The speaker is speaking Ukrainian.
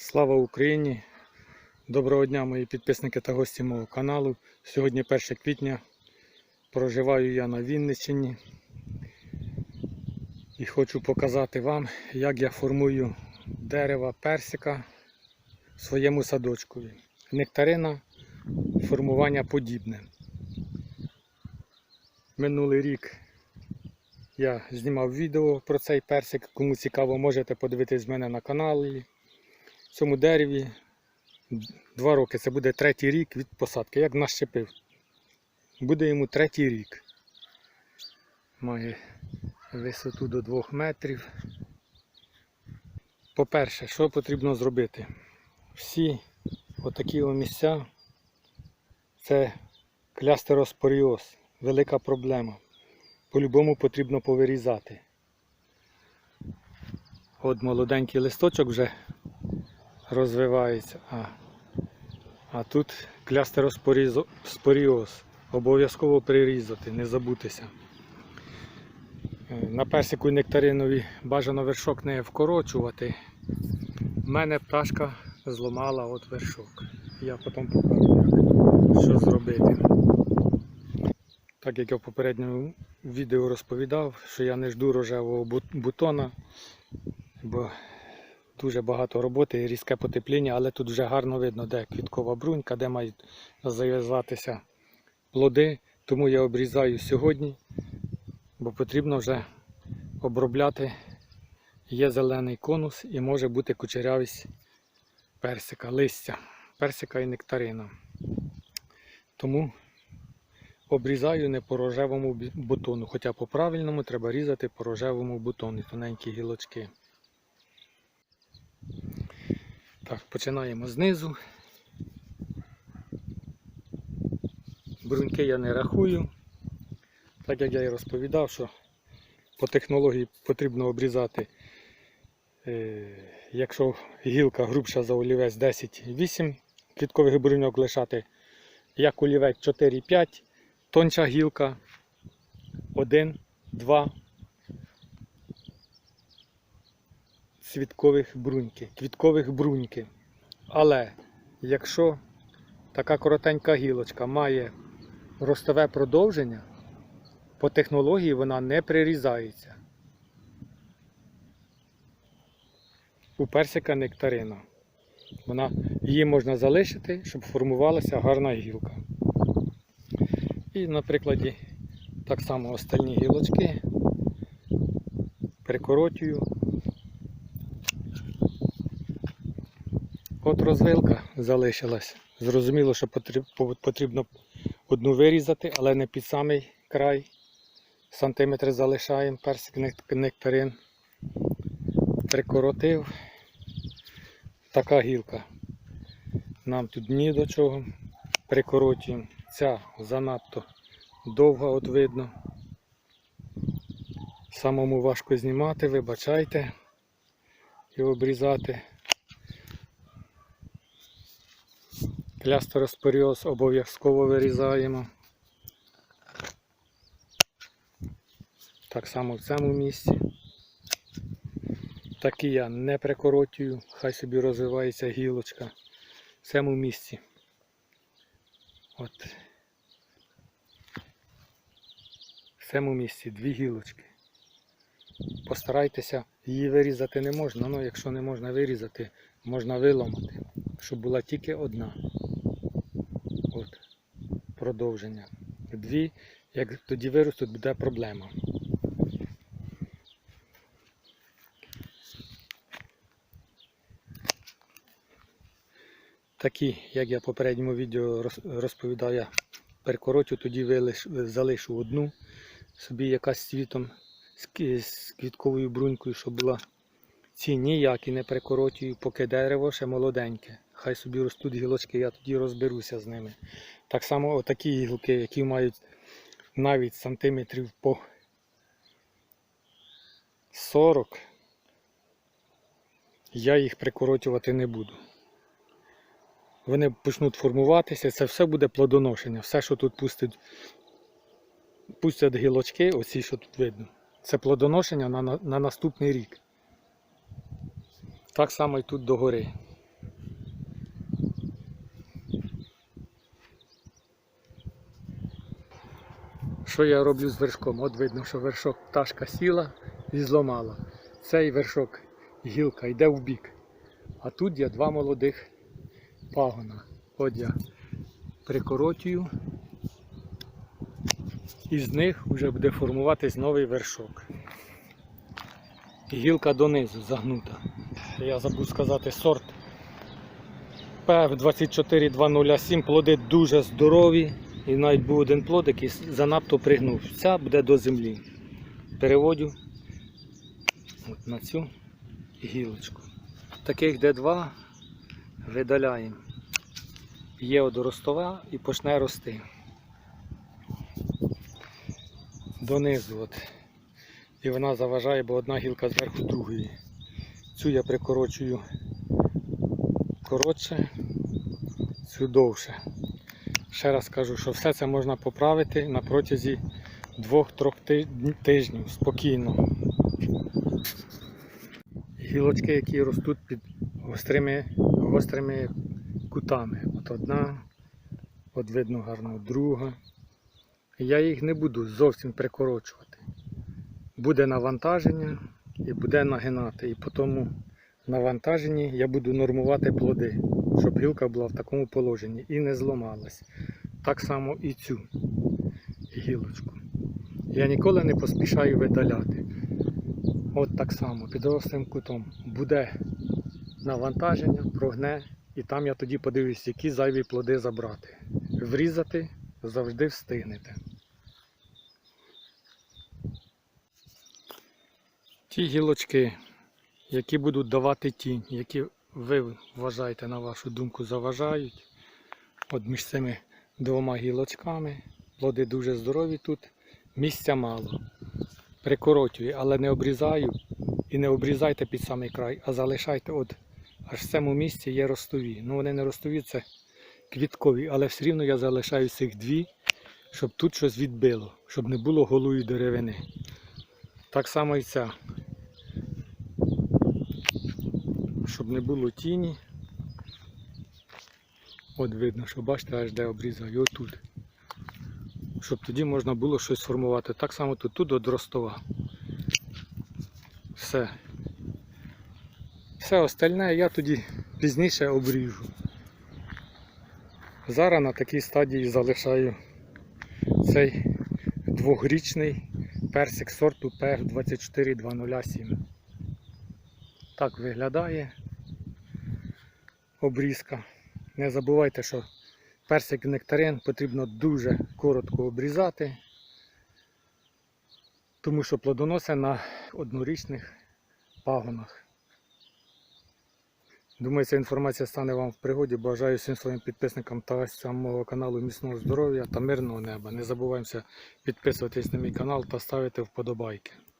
Слава Україні! Доброго дня, мої підписники та гості мого каналу. Сьогодні 1 квітня. Проживаю я на Вінниччині і хочу показати вам, як я формую дерева персика в своєму садочку. Нектарина формування подібне. Минулий рік я знімав відео про цей персик. Кому цікаво, можете подивитись мене на каналі цьому дереві два роки. Це буде третій рік від посадки. Як нащепив. Буде йому третій рік. Має висоту до 2 метрів. По-перше, що потрібно зробити? Всі отакі місця це клястероспоріоз. Велика проблема. По-любому потрібно повирізати. От молоденький листочок вже розвивається. А, а тут клястероспоріоз. Обов'язково прирізати, не забутися. Е, На персику і нектаринові бажано вершок не вкорочувати. У мене пташка зламала от вершок. Я потім покажу, що зробити. Так як я в попередньому відео розповідав, що я не жду рожевого бутона, бо дуже багато роботи і різке потепління, але тут вже гарно видно, де квіткова брунька, де мають зав'язатися плоди. Тому я обрізаю сьогодні, бо потрібно вже обробляти. Є зелений конус і може бути кучерявість персика, листя, персика і нектарина. Тому обрізаю не по рожевому бутону, хоча по правильному треба різати по рожевому бутону, тоненькі гілочки. Так, починаємо знизу. Бруньки я не рахую. Так як я і розповідав, що по технології потрібно обрізати, е, якщо гілка грубша за олівець 10-8 квіткових бруньок лишати, як олівець 4-5, тонша гілка 1-2 цвіткових бруньки, квіткових бруньки. Але якщо така коротенька гілочка має ростове продовження, по технології вона не прирізається. У персика нектарина. Вона, її можна залишити, щоб формувалася гарна гілка. І на прикладі так само остальні гілочки прикоротюю. От розвилка залишилась. Зрозуміло, що потрібно одну вирізати, але не під самий край. Сантиметри залишаємо, персик нектарин. Прикоротив. Така гілка. Нам тут ні до чого. Прикоротюємо. Ця занадто довга, от видно. Самому важко знімати, вибачайте і обрізати. Клястероспоріоз обов'язково вирізаємо. Так само в цьому місці. Такі я не прикоротюю, хай собі розвивається гілочка. В цьому місці. От. В цьому місці дві гілочки. Постарайтеся, її вирізати не можна, але якщо не можна вирізати, можна виламати, щоб була тільки одна. Продовження. Дві, як тоді виростуть, буде проблема. Такі, як я в попередньому відео розповідав, я перекоротю, тоді залишу одну собі якась цвітом, з, квітковою брунькою, щоб була. Ці ніякі не перекоротюю, поки дерево ще молоденьке. Хай собі ростуть гілочки, я тоді розберуся з ними. Так само отакі гілки, які мають навіть сантиметрів по 40, я їх прикоротювати не буду. Вони почнуть формуватися, це все буде плодоношення. Все, що тут пустить, пустять гілочки, оці, що тут видно. Це плодоношення на, на, на наступний рік. Так само і тут догори. Що я роблю з вершком? От видно, що вершок пташка сіла і зламала. Цей вершок, гілка йде в бік. А тут є два молодих пагона. От я прикоротюю. І з них вже буде формуватись новий вершок. Гілка донизу загнута. Я забув сказати сорт PF24207. Плоди дуже здорові. І навіть був один плод, який занадто пригнув. Ця буде до землі. Переводю от на цю гілочку. Таких де два видаляємо. Є одоростова і почне рости. Донизу от. І вона заважає, бо одна гілка зверху другої. Цю я прикорочую коротше, цю довше. Ще раз кажу, що все це можна поправити на протязі 2-3 тижнів спокійно. Гілочки, які ростуть під гострими, гострими кутами. От одна, от видно гарно, друга. Я їх не буду зовсім прикорочувати. Буде навантаження і буде нагинати. І по тому навантаженні я буду нормувати плоди, щоб гілка була в такому положенні і не зламалась. Так само і цю гілочку. Я ніколи не поспішаю видаляти. От так само під гострим кутом буде навантаження, прогне, і там я тоді подивлюсь, які зайві плоди забрати. Врізати завжди встигнете. Ті гілочки, які будуть давати тінь, які ви вважаєте, на вашу думку, заважають. От між цими двома гілочками. Плоди дуже здорові тут. Місця мало. Прикоротюю, але не обрізаю і не обрізайте під самий край, а залишайте от аж в цьому місці є ростові. Ну вони не ростові, це квіткові, але все рівно я залишаю цих дві, щоб тут щось відбило, щоб не було голої деревини. Так само і ця. Щоб не було тіні. От видно, що бачите, аж де обрізаю, отут. Щоб тоді можна було щось формувати. Так само тут, тут от ростова. Все. Все остальне я тоді пізніше обріжу. Зараз на такій стадії залишаю цей двохрічний персик сорту PR24207. Так виглядає обрізка. Не забувайте, що персик нектарин потрібно дуже коротко обрізати, тому що плодоносить на однорічних пагонах. Думаю, ця інформація стане вам в пригоді. Бажаю всім своїм підписникам та гостям мого каналу міцного здоров'я та мирного неба. Не забуваємося підписуватись на мій канал та ставити вподобайки.